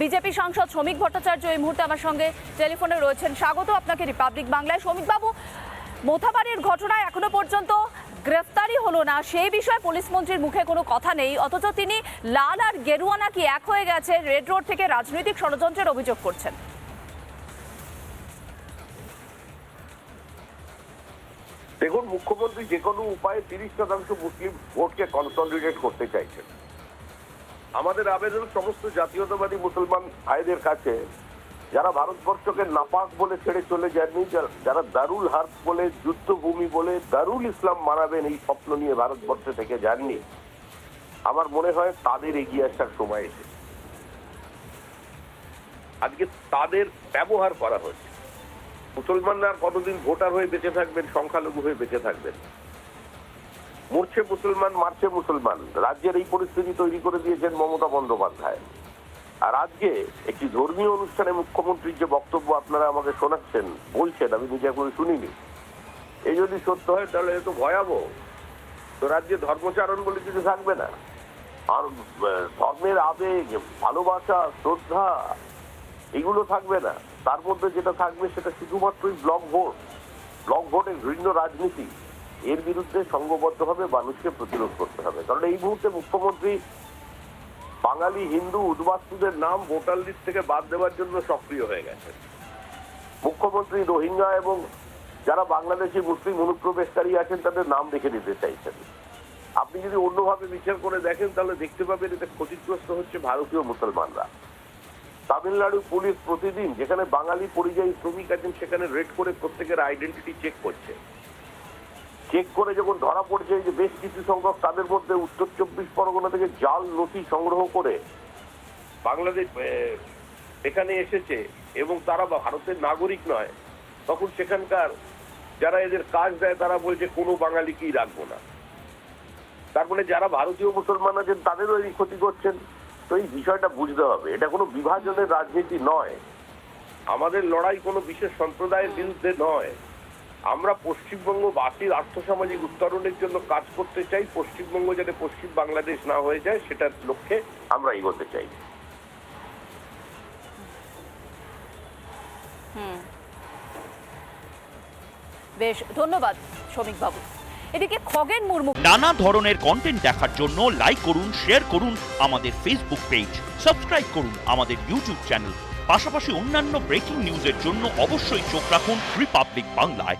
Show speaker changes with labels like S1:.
S1: BJP সাংসদ শ্রমিক ভট্টাচার্য এই মুহূর্তে আমার সঙ্গে টেলিফোনে রয়েছেন। স্বাগত আপনাকে রিপাবলিক বাংলায়। শ্রমিক বাবু মোথাবাড়ির ঘটনায় এখনও পর্যন্ত গ্রেফতারি হলো না। সেই বিষয়ে পুলিশ মন্ত্রীর মুখে কোনো কথা নেই। অথচ তিনি লাল আর গেরুয়া নাকি এক হয়ে গেছে। রেড রোড থেকে রাজনৈতিক ষড়যন্ত্রের অভিযোগ করছেন।
S2: দেখুন, মুখ্যমন্ত্রী যে কোনো উপায়ে তিরিশ শতাংশ মুসলিম ভোটকে কনসলিডেট করতে চাইছেন। আমাদের আবেদন সমস্ত জাতীয়তাবাদী মুসলমান ভাইদের কাছে, যারা ভারতবর্ষকে নাপাক বলে ছেড়ে চলে যাননি, যারা দারুল হার্ব বলে, যুদ্ধভূমি বলে দারুল ইসলাম মানাবেন এই স্বপ্ন নিয়ে ভারতবর্ষে থেকে যাননি, আমার মনে হয় তাদের এগিয়ে আসার সময় এসে আজকে তাদের ব্যবহার করা হচ্ছে মুসলমানরা কতদিন ভোটার হয়ে বেঁচে থাকবেন, সংখ্যালঘু হয়ে বেঁচে থাকবেন? মরছে মুসলমান, মারছে মুসলমান। রাজ্যের এই পরিস্থিতি তৈরি করে দিয়েছেন মমতা বন্দ্যোপাধ্যায়। আর আজকে একটি ধর্মীয় অনুষ্ঠানে মুখ্যমন্ত্রীর যে বক্তব্য আপনারা আমাকে শোনাচ্ছেন, বলছেন, আমি নিজে এখনও শুনিনি। এই যদি সত্য হয়, তাহলে এ তো ভয়াবহ। তো রাজ্যে ধর্মচারণ বলে কিছু থাকবে না। আর ধর্মের আবেগ, ভালোবাসা, শ্রদ্ধা, এগুলো থাকবে না। তার মধ্যে যেটা থাকবে সেটা শুধুমাত্রই ব্লক ভোট। ব্লক ভোটের ঘৃণ্য রাজনীতি। এর বিরুদ্ধে সংঘবদ্ধভাবে মানুষকে প্রতিরোধ করতে হবে। কারণ এই মুহূর্তে মুখ্যমন্ত্রী বাঙালি হিন্দু উদ্বাস্তুদের নাম ভোটার লিস্ট থেকে বাদ দেওয়ার জন্য সক্রিয় হয়ে গেছে। মুখ্যমন্ত্রী রোহিঙ্গা এবং যারা বাংলাদেশি মুসলিম অনুপ্রবেশকারী আছেন, তাদের নাম রেখে দিতে চাইছেন। আপনি যদি অন্যভাবে বিচার করে দেখেন, তাহলে দেখতে পাবেন এতে ক্ষতিগ্রস্ত হচ্ছে ভারতীয় মুসলমানরা। তামিলনাড়ু পুলিশ প্রতিদিন যেখানে বাঙালি পরিযায়ী শ্রমিক আছেন, সেখানে রেড করে প্রত্যেকের আইডেন্টিটি চেক করছে। চেক করে যখন ধরা পড়ছে যে বেশ কিছু সংখ্যক তাদের মধ্যে উত্তর চব্বিশ পরগনা থেকে জাল নথি সংগ্রহ করে বাংলাদেশ এখানে এসেছে এবং তারা ভারতের নাগরিক নয়, তখন সেখানকার যারা এদের কাজ দেয় তারা বলছে কোনো বাঙালিকেই রাখব না। তার মানে যারা ভারতীয় মুসলমান আছেন তাদেরও এই ক্ষতি করছেন। তো এই বিষয়টা বুঝতে হবে। এটা কোনো বিভাজনের রাজনীতি নয়। আমাদের লড়াই কোনো বিশেষ সম্প্রদায়ের বিরুদ্ধে নয়। আমরা পশ্চিমবঙ্গবাসীর আর্থসামাজিক উত্তরণের জন্য কাজ করতে চাই। পশ্চিমবঙ্গ যাতে পশ্চিম বাংলাদেশ না হয়ে যায় সেটার লক্ষ্যে আমরা এগোতে চাই।
S1: বেশ ধন্যবাদ শ্রমিক বাবু এদিকে খগেন মুর্মু
S3: নানা ধরনের কন্টেন্ট দেখার জন্য লাইক করুন শেয়ার করুন আমাদের ফেসবুক পেজ সাবস্ক্রাইব করুন আমাদের ইউটিউব চ্যানেল পাশাপাশি অন্যান্য ব্রেকিং নিউজের জন্য অবশ্যই চোখ রাখুন রিপাবলিক বাংলায়